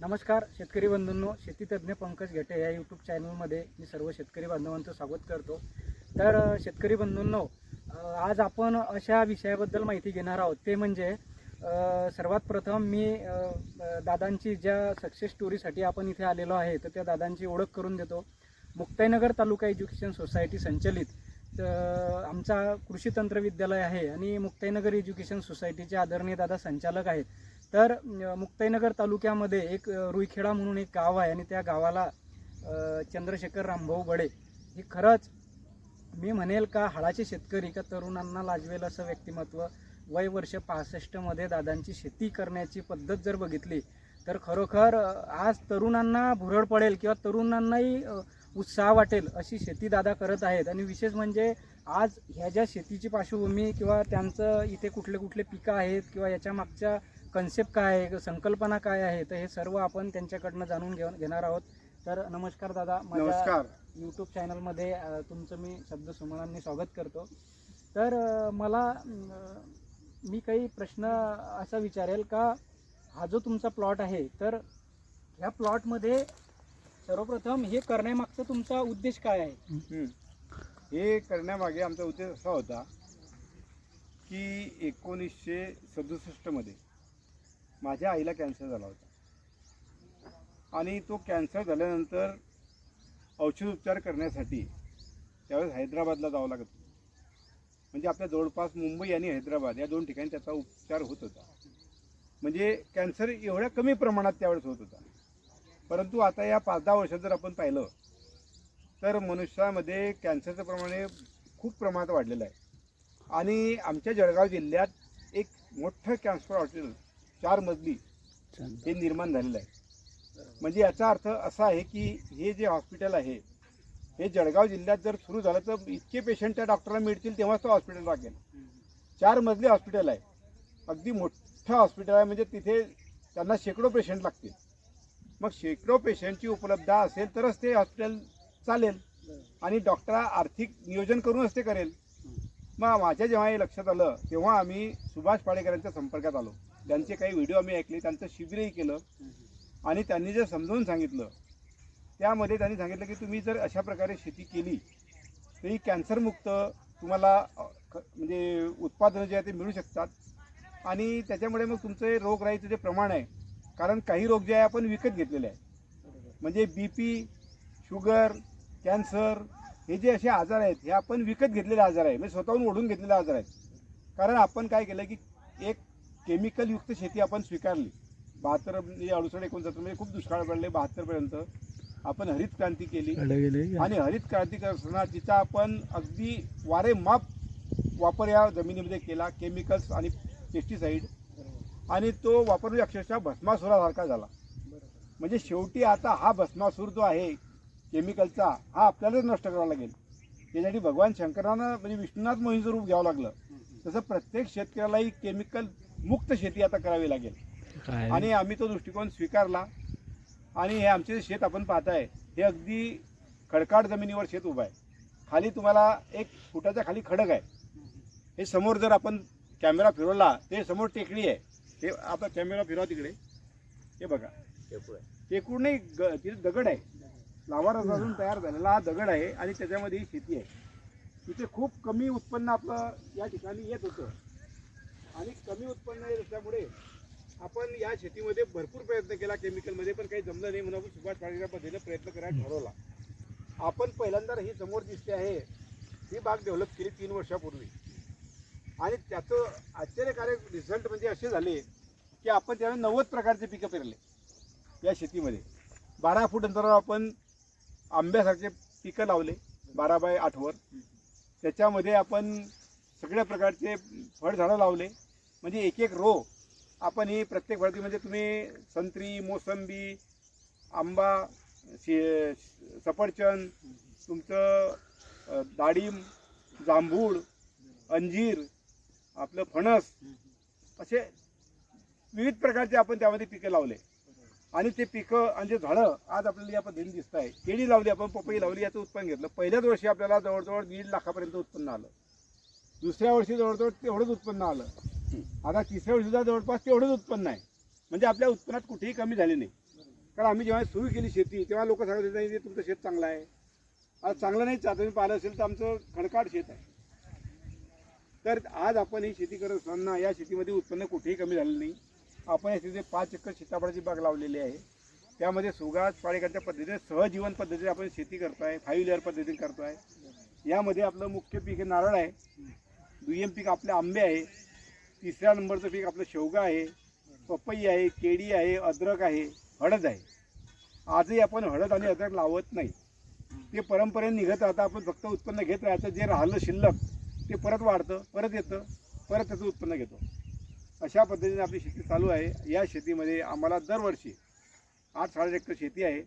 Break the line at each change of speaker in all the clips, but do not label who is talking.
नमस्कार शेतकरी बंधूंनो. शेतीतज्ञ पंकज घेटे या यूट्यूब चॅनलमध्ये मी सर्व शेतकरी बांधवांचं स्वागत करतो. तर शेतकरी बंधूंनो आज आपण अशा विषयाबद्दल माहिती घेणार आहोत. ते म्हणजे सर्वात प्रथम मी दादांची ज्या सक्सेस स्टोरीसाठी आपण इथे आलेलो आहे तर त्या दादांची ओळख करून देतो. मुक्ताईनगर तालुका एज्युकेशन सोसायटी संचलित आमचा कृषी तंत्र विद्यालय आहे आणि मुक्ताईनगर एज्युकेशन सोसायटीचे आदरणीय दादा संचालक आहेत. तर मुक्ताईनगर तालुक्यामध्ये एक रुईखेडा म्हणून एक गाव आहे आणि त्या गावाला चंद्रशेखर रामभाऊ बडे हे खरंच मी म्हणेल का हाडाचे शेतकरी का तरुणांना लाजवेल असं व्यक्तिमत्व वय वर्ष पासष्टमध्ये दादांची शेती करण्याची पद्धत जर बघितली तर खरोखर आज तरुणांना भुरळ पडेल किंवा तरुणांनाही उत्साह वाटेल अशी शेती दादा करत आहेत. आणि विशेष म्हणजे आज ह्या ज्या शेतीची पार्श्वभूमी किंवा त्यांचं इथे कुठले कुठले पिकं आहेत किंवा याच्या मागच्या कन्सेप्ट काय आहे संकल्पना काय आहे तर हे सर्व आपण त्यांच्याकडनं जाणून घेऊन घेणार आहोत. तर नमस्कार दादा माझ्या
नमस्कार.
यूट्यूब चॅनलमध्ये तुमचं मी शब्द सुमनांनी स्वागत करतो. तर मला मी काही प्रश्न असा विचारेल का हा जो तुमचा प्लॉट आहे तर ह्या प्लॉटमध्ये सर्वप्रथम हे करण्यामागचा तुमचा उद्देश काय आहे?
हं. हे करण्यामागे आमचा उद्देश असा होता की एकोणीसशे सदुसष्टमध्ये माझ्या आईला कॅन्सर झाला होता. आणि तो कॅन्सर झाल्यानंतर औषधोपचार करण्यासाठी त्यावेळेस हैदराबादला जावं लागत होतं. म्हणजे आपल्या जवळपास मुंबई आणि हैदराबाद या दोन ठिकाणी त्याचा उपचार होत होता. म्हणजे कॅन्सर एवढ्या कमी प्रमाणात त्यावेळेस होत होता. परंतु आता या पाच दहा वर्षात जर आपण पाहिलं तर मनुष्यामध्ये कॅन्सरचं प्रमाण हे खूप प्रमाणात वाढलेलं आहे. आणि आमच्या जळगाव जिल्ह्यात एक मोठं कॅन्सर हॉस्पिटल चार मजली हे निर्माण झालेलं आहे. म्हणजे याचा अर्थ असा आहे की हे जे हॉस्पिटल आहे हे जळगाव जिल्ह्यात जर सुरू झालं तर इतके पेशंट त्या डॉक्टरला मिळतील तेव्हाच तो हॉस्पिटल लागेल. चार मजली हॉस्पिटल आहे. अगदी मोठं हॉस्पिटल आहे म्हणजे तिथे त्यांना शेकडो पेशंट लागतील. मग शेकडो पेशंटची उपलब्धता असेल तरच ते हॉस्पिटल चालेल आणि डॉक्टर आर्थिक नियोजन करूनच ते करेल. मग माझ्या जेव्हा हे लक्षात आलं तेव्हा आम्ही सुभाष पाडेकरांच्या संपर्कात आलो. त्यांचे काही व्हिडिओ आम्ही ऐकले त्यांचं शिबिरही केलं. आणि त्यांनी जे समजावून सांगितलं त्यामध्ये त्यांनी सांगितलं की तुम्ही जर अशा प्रकारे शेती केली तर ही कॅन्सरमुक्त तुम्हाला ख- म्हणजे उत्पादनं जे आहे ते मिळू शकतात. आणि त्याच्यामुळे मग तुमचं रोगराईचं जे प्रमाण आहे कारण काही रोग जे आहे आपण विकत घेतलेले आहे म्हणजे बी पी शुगर कॅन्सर हे जे असे आजार आहेत हे आपण विकत घेतलेले आजार आहे म्हणजे स्वतःहून ओढून घेतलेले आजार आहेत. कारण आपण काय केलं की एक केमिकलयुक्त शेती आपण स्वीकारली. बहात्तर म्हणजे अडुसष्ट एकोणसत्तर म्हणजे खूप दुष्काळ पडले बहात्तरपर्यंत आपण हरित क्रांती केली. आणि हरित क्रांती करताना तिचा आपण अगदी वारेमाप वापर या जमिनीमध्ये केला केमिकल्स आणि पेस्टिसाईड आणि तो वापर म्हणजे अक्षरशः भस्मासुरासारखा झाला. म्हणजे शेवटी आता हा भस्मासूर जो आहे केमिकलचा हा आपल्यालाच नष्ट करावा लागेल. त्यासाठी भगवान शंकरानं म्हणजे विष्णुनाथ मोहीचं रूप घ्यावं लागलं. तसं प्रत्येक शेतकऱ्यालाही केमिकल मुक्त शेती आता करावी लागेल. आणि आम्ही तो दृष्टिकोन स्वीकारला. आणि हे आमचे जे शेत आपण पाहताय हे अगदी खडकाळ जमिनीवर शेत उभं आहे. खाली तुम्हाला एक फुटाच्या खाली खडक आहे. हे समोर जर आपण कॅमेरा फिरवला ते समोर टेकडी आहे. हे आता कॅमेरा फिरवा तिकडे. हे बघा. टेकूड नाही ग तिथे दगड आहे. लावारस अजून तयार झालेला हा दगड आहे आणि त्याच्यामध्ये ही शेती आहे. तिथे खूप कमी उत्पन्न आपलं या ठिकाणी येत होतं. आणि कमी उत्पन्न असल्यामुळे आपण या शेतीमध्ये भरपूर प्रयत्न केला केमिकलमध्ये पण काही जमलं नाही म्हणून आपण सुभाष पाडीच्या पद्धतीने प्रयत्न करायला ठरवला. आपण पहिल्यांदा ही समोर दिसते आहे ही बाग डेव्हलप केली तीन वर्षापूर्वी. आणि त्याचं आश्चर्यकारक रिझल्ट म्हणजे असे झाले की आपण त्याला नव्वद प्रकारचे पिकं पेरले या शेतीमध्ये. बारा फूट अंतरावर आपण आंब्यासारखे पिकं लावले बारा बाय आठवर. त्याच्यामध्ये आपण सगळ्या प्रकारचे फळझाडं लावले म्हणजे एक एक रो आपण ही प्रत्येक फळामध्ये म्हणजे तुम्ही संत्री मोसंबी आंबा शे सफरचंद तुमचं डाळिंब जांभूळ अंजीर आपलं फणस असे विविध प्रकारचे आपण त्यामध्ये पिकं लावले. आणि ते पिकं आणि जे झाडं आज आपल्याला या पद्धतीने दिसत आहे. केळी लावली आपण पपई लावली याचं उत्पन्न घेतलं. पहिल्याच वर्षी आपल्याला जवळजवळ दीड लाखापर्यंत उत्पन्न आलं. दुसऱ्या वर्षी जवळजवळ तेवढंच उत्पन्न आलं. आता तिसऱ्या सुद्धा जवळपास तेवढंच उत्पन्न आहे. म्हणजे आपल्या उत्पन्नात कुठेही कमी झाले नाही. कारण आम्ही जेव्हा सुरू केली शेती तेव्हा लोक सांगत होते "नाही, तुमचं शेत चांगलं आहे. आज चांगलं नाही आता तुम्ही पाहिलं असेल तर आमचं खडकाट शेत आहे. तर आज आपण ही शेती करत असताना या शेतीमध्ये उत्पन्न कुठेही कमी झालं नाही. आपण या शेतीमध्ये पाच एकर सीताफळाची बाग लावलेली आहे. त्यामध्ये सुगास पाळेकरच्या पद्धतीने सहजीवन पद्धतीने आपण शेती करतोय फाईव्ह लेअर पद्धतीने करतोय. यामध्ये आपलं मुख्य पीक हे नारळ आहे. दुय्यम पीक आपले आंबे आहे. तिसऱ्या नंबरचं पीक आपलं शेवगा आहे पपई आहे केळी आहे अद्रक आहे हळद आहे. आजही आपण हळद आणि अद्रक लावत नाही. ते परंपरेने निघत राहतं आपण फक्त उत्पन्न घेत राहतं जे राहिलं शिल्लक ते परत वाढतं परत येतं परत त्याचं उत्पन्न घेतो. अशा पद्धतीने आपली शेती चालू आहे. या शेतीमध्ये आम्हाला दरवर्षी आठ साडे एकर शेती आहे.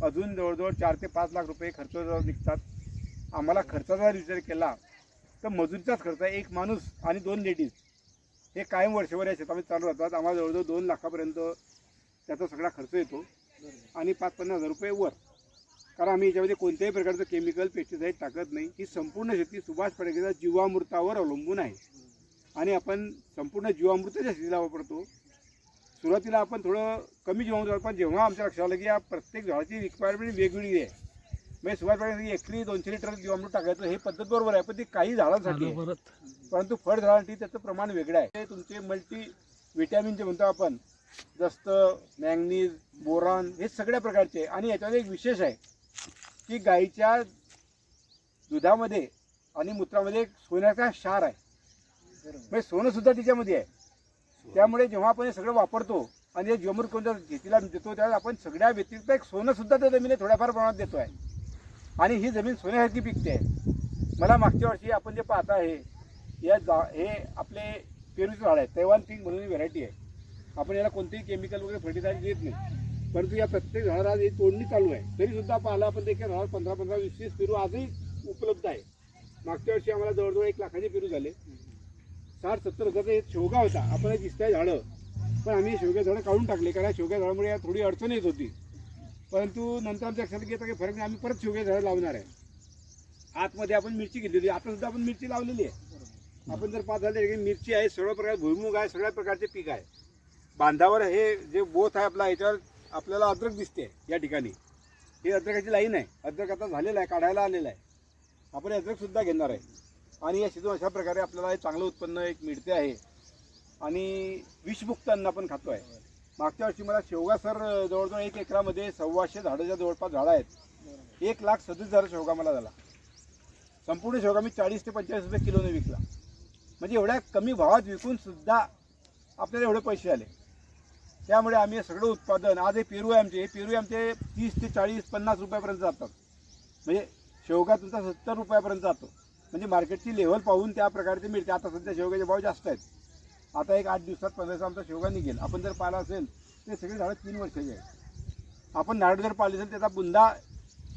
अजून जवळजवळ चार ते पाच लाख रुपये खर्च निघतात आम्हाला खर्चाचा जर विचार केला तर मजुरीचाच खर्च आहे. एक माणूस आणि दोन लेडीज. हे कायम वर्षभर या शेतामध्ये चालू राहतात आम्हाला जवळजवळ दोन लाखापर्यंत त्याचा सगळा खर्च येतो. आणि पाच पन्नास हजार रुपये वर. कारण आम्ही याच्यामध्ये कोणत्याही प्रकारचं केमिकल पेस्टिसाईड टाकत नाही. ही संपूर्ण शेती सुभाष पडकेच्या जीवामृतावर अवलंबून आहे. आणि आपण संपूर्ण जीवामृताच्या शेतीला वापरतो. सुरुवातीला आपण थोडं कमी जीवामृत पण जेव्हा आमच्या लक्षात आलं की या प्रत्येक झाडाची रिक्वायरमेंट वेगवेगळी आहे. म्हणजे पडके एकरी दोनशे लिटर जीवामृत टाकायचं हे पद्धत बरोबर आहे पण ती काही झाडांसाठी. परंतु फळझाडांसाठी त्याचं प्रमाण वेगळं आहे. ते तुमचे मल्टी विटॅमिन जे म्हणतो आपण जस्त मॅंगनीज बोरॉन हे सगळ्या प्रकारचे. आणि याच्यामध्ये एक विशेष आहे की गाईच्या दुधामध्ये आणि मूत्रामध्ये एक सोन्याचा क्षार आहे. म्हणजे सोनं सुद्धा तिच्यामध्ये आहे. त्यामुळे जेव्हा आपण हे सगळं वापरतो आणि हे जीवमृत कोणत्या शेतीला देतो त्यावेळेस आपण सगळ्या व्यतिरिक्त एक सोनं सुद्धा त्या जमिनीत थोड्याफार प्रमाणात देतो आहे आणि ही जमीन सोन्यासारखी पिकते आहे मला मागच्या वर्षी आपण जे पाहता आहे या जा हे आपले पेरूचे झाड आहे तैवान पिंक म्हणून व्हरायटी आहे. आपण याला कोणतेही केमिकल वगैरे फर्टिलायझर देत नाही. परंतु या प्रत्येक झाडाला आज ही तोडणी चालू आहे. तरीसुद्धा पाहिलं आपण देखील झाडाला पंधरा पंधरा वीस वीस पेरू आजही उपलब्ध आहे. मागच्या वर्षी आम्हाला जवळजवळ एक लाखाचे पेरू झाले. साठ सत्तर हजारचा एक शेवगा होता. आपण दिसत आहे झाडं. पण आम्ही शेवग्या झाडं काढून टाकले. कारण शेवग्या झाडामुळे या थोडी अडचण येत होती. परंतु नंतर आमच्या लक्षात घेता काही फरक नाही आम्ही परत शेवग्या झाडं लावणार आहे. आतमध्ये आपण मिरची घेतलेली आता सुद्धा आपण मिरची लावलेली आहे. आपण जर पाच झाले की मिरची आहे सर्व प्रकार भुईमुग आहे सगळ्या प्रकारचे पीक आहे. बांधावर हे जे बोथ आहे आपला याच्यावर आपल्याला अद्रक दिसते या ठिकाणी. ही अद्रकाची लाईन आहे. अद्रक आता झालेलं आहे काढायला आलेलं आहे. आपण हे अद्रक सुद्धा घेणार आहे. आणि या शेतीतून अशा प्रकारे आपल्याला हे चांगलं उत्पन्न एक मिळते आहे. आणि विषमुक्त अन्न आपण खातो आहे. मागच्या वर्षी मला शेवगा सर जवळजवळ एक एकरामध्ये सव्वाशे झाडाच्या जवळपास झाडं आहेत. एक लाख सदतीस हजार शेवगा मला झाला. संपूर्ण शेवगा मी चाळीस ते पंचेचाळीस रुपये किलोने विकला. म्हणजे एवढ्या कमी भावात विकून सुद्धा आपल्याला एवढे पैसे आले. त्यामुळे आम्ही हे सगळं उत्पादन आज हे पेरू आहे आमचे हे पेरू आमचे तीस ते चाळीस पन्नास रुपयापर्यंत जातात. म्हणजे शेवगा तुमचा सत्तर रुपयापर्यंत जातो. म्हणजे मार्केटची लेवल पाहून त्या प्रकारे ते मिळते. आता सध्या शेवग्याचे भाव जास्त आहेत. आता एक आठ दिवसात पंधराचा आमचा शेवगा निघेल. आपण जर पाहिला असेल ते सगळे झाडं तीन वर्षाचे आहेत. आपण नारळ जर पाहिले असेल त्याचा बुंदा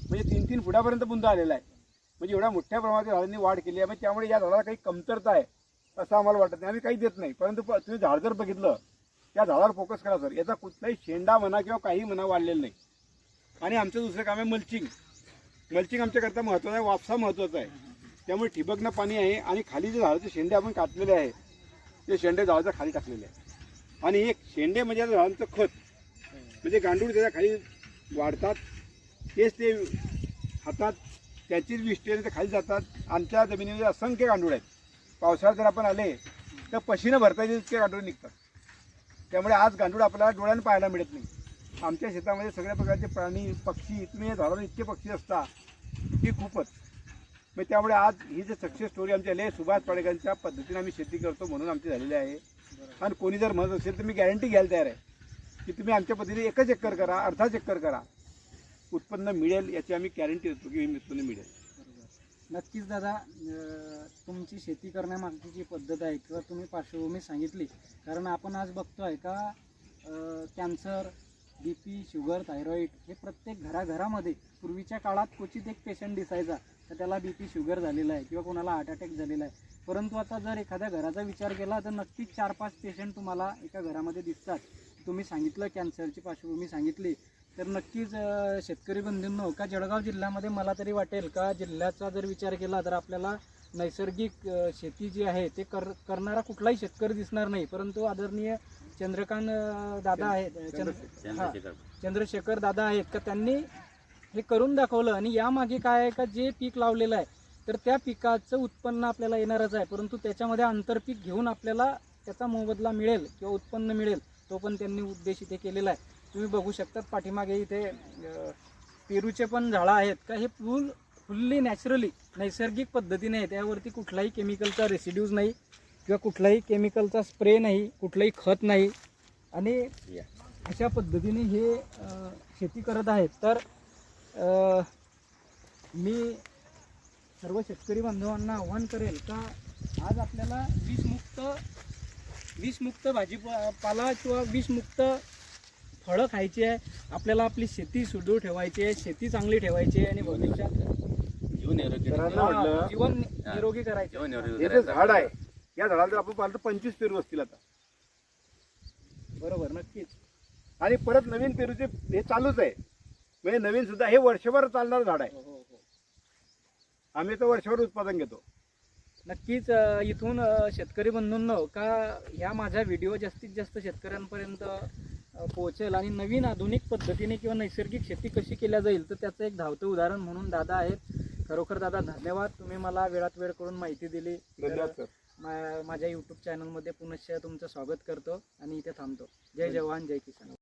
म्हणजे तीन तीन फुटापर्यंत बुंदा आलेला आहे. म्हणजे एवढ्या मोठ्या प्रमाणात झाडांनी वाढ केली आहे. म्हणजे त्यामुळे या झाडाला काही कमतरता आहे असं आम्हाला वाटत नाही. आम्ही काही देत नाही. परंतु तुम्ही झाड जर बघितलं त्या झाडावर फोकस करा सर याचा कुठलाही शेंडा म्हणा किंवा काही म्हणा वाढलेलं नाही. आणि आमचं दुसरं काम आहे मल्चिंग मल्चिंग आमच्याकरता महत्त्वाचं आहे. वापसा महत्त्वाचा आहे. त्यामुळे ठिबकनं पाणी आहे आणि खाली जे झाडाचे शेंडे आपण काटलेले आहे ते शेंडे जावाच्या खाली टाकलेले आहे. आणि एक शेंडे म्हणजे झाडांचं खत. म्हणजे गांडूळ त्याच्याखाली वाढतात तेच ते हातात त्याचीच विष्टी ते खाली जातात. आमच्या जमिनीमध्ये असंख्य गांडूळ आहेत. पावसाळ्यात जर आपण आले तर पशीनं भरता येईल इतके गांडूळ निघतात. त्यामुळे आज गांडूळ आपल्याला डोळ्यानं पाहायला मिळत नाही. आमच्या शेतामध्ये सगळ्या प्रकारचे प्राणी पक्षी तुम्ही या झाडावर इतके पक्षी असता की खूपच. मग त्यामुळे आज ही जी सक्सेस स्टोरी आमची आली आहे सुभाष पाडेकरांच्या पद्धतीने आम्ही शेती करतो म्हणून आमची झालेली आहे. आणि कोणी जर म्हणत असेल तर मी गॅरंटी घ्यायला तयार आहे की तुम्ही आमच्या पद्धतीने एकच एकर करा अर्धा चक्कर करा. उत्पन्न मिळेल याची आम्ही गॅरंटी देतो की उत्पन्न मिळेल.
नक्कीच दादा तुमची शेती करण्यामागची जी पद्धत आहे किंवा तुम्ही पार्श्वभूमी सांगितली कारण आपण आज बघतोय का cancer B P sugar thyroid हे प्रत्येक घराघरामध्ये पूर्वीच्या काळात क्वचित एक पेशंट दिसायचा. तर त्याला बी पी शुगर झालेला आहे किंवा कोणाला हार्ट अटॅक झालेला आहे. परंतु आता जर एखाद्या घराचा विचार केला तर नक्कीच चार पाच पेशंट तुम्हाला एका घरामध्ये दिसतात. तुम्ही सांगितलं कॅन्सरची पार्श्वभूमी सांगितली तर नक्कीच शेतकरी बंधूंनो का जळगाव जिल्ह्यामध्ये मला तरी वाटेल का जिल्ह्याचा जर विचार केला तर आपल्याला नैसर्गिक शेती जी आहे ते कर करणारा कुठलाही शेतकरी दिसणार नाही. परंतु आदरणीय चंद्रकांत दादा आहेत चंद्र
चंद्रशेखर.
चंद्रशेखर दादा आहेत का त्यांनी हे करून दाखवलं आणि यामागे काय आहे का जे पीक लावलेलं आहे तर त्या पिकाचं उत्पन्न आपल्याला येणारच आहे. परंतु त्याच्यामध्ये आंतरपीक घेऊन आपल्याला त्याचा मोबदला मिळेल किंवा उत्पन्न मिळेल तो पण त्यांनी उद्देश इथे केलेला आहे. तुम्ही बघू शकतात पाठीमागे इथे पेरूचे पण झाडं आहेत का? हे फुल फुल्ली नॅचरली नैसर्गिक पद्धतीने आहे त्यावरती कुठलाही केमिकलचा रेसिड्यूज नाही किंवा कुठलाही केमिकलचा स्प्रे नाही कुठलंही खत नाही. आणि. अशा पद्धतीने हे शेती करत आहेत. तर मी सर्व शेतकरी बांधवांना आव्हान करेल का आज आपल्याला विषमुक्त विषमुक्त भाजीपाला किंवा विषमुक्त फळं खायची आहे. आपल्याला आपली शेती सुदृढ ठेवायची आहे शेती चांगली ठेवायची आहे आणि भविष्यात
जीवन निरोगी
घराला
हा,
म्हटलं-
जीवन निरोगी करायचे.
झाड आहे या झाडाला आपण पाहिलं तर पंचवीस पेरू असतील आता.
बरोबर नक्कीच.
आणि परत नवीन पेरूचे हे चालूच आहे. म्हणजे नवीन सुद्धा हे वर्षभर चालणारं झाड आहे.
हो हो हो.
आम्ही तर वर्षभर उत्पादन घेतो.
नक्कीच इथून शेतकरी बंधूंनो का ह्या माझा व्हिडिओ जास्तीत जास्त शेतकऱ्यांपर्यंत पोहोचेल आणि नवीन आधुनिक पद्धतीने किंवा नैसर्गिक शेती कशी केल्या जाईल तर त्याचं एक धावतं उदाहरण म्हणून दादा आहेत. खरोखर दादा धन्यवाद. तुम्ही मला वेळात वेळ करून माहिती दिली. माझ्या यूट्यूब चॅनलमध्ये पुनश्च तुमचं स्वागत करतो आणि इथे थांबतो. जय जवान जय किसान.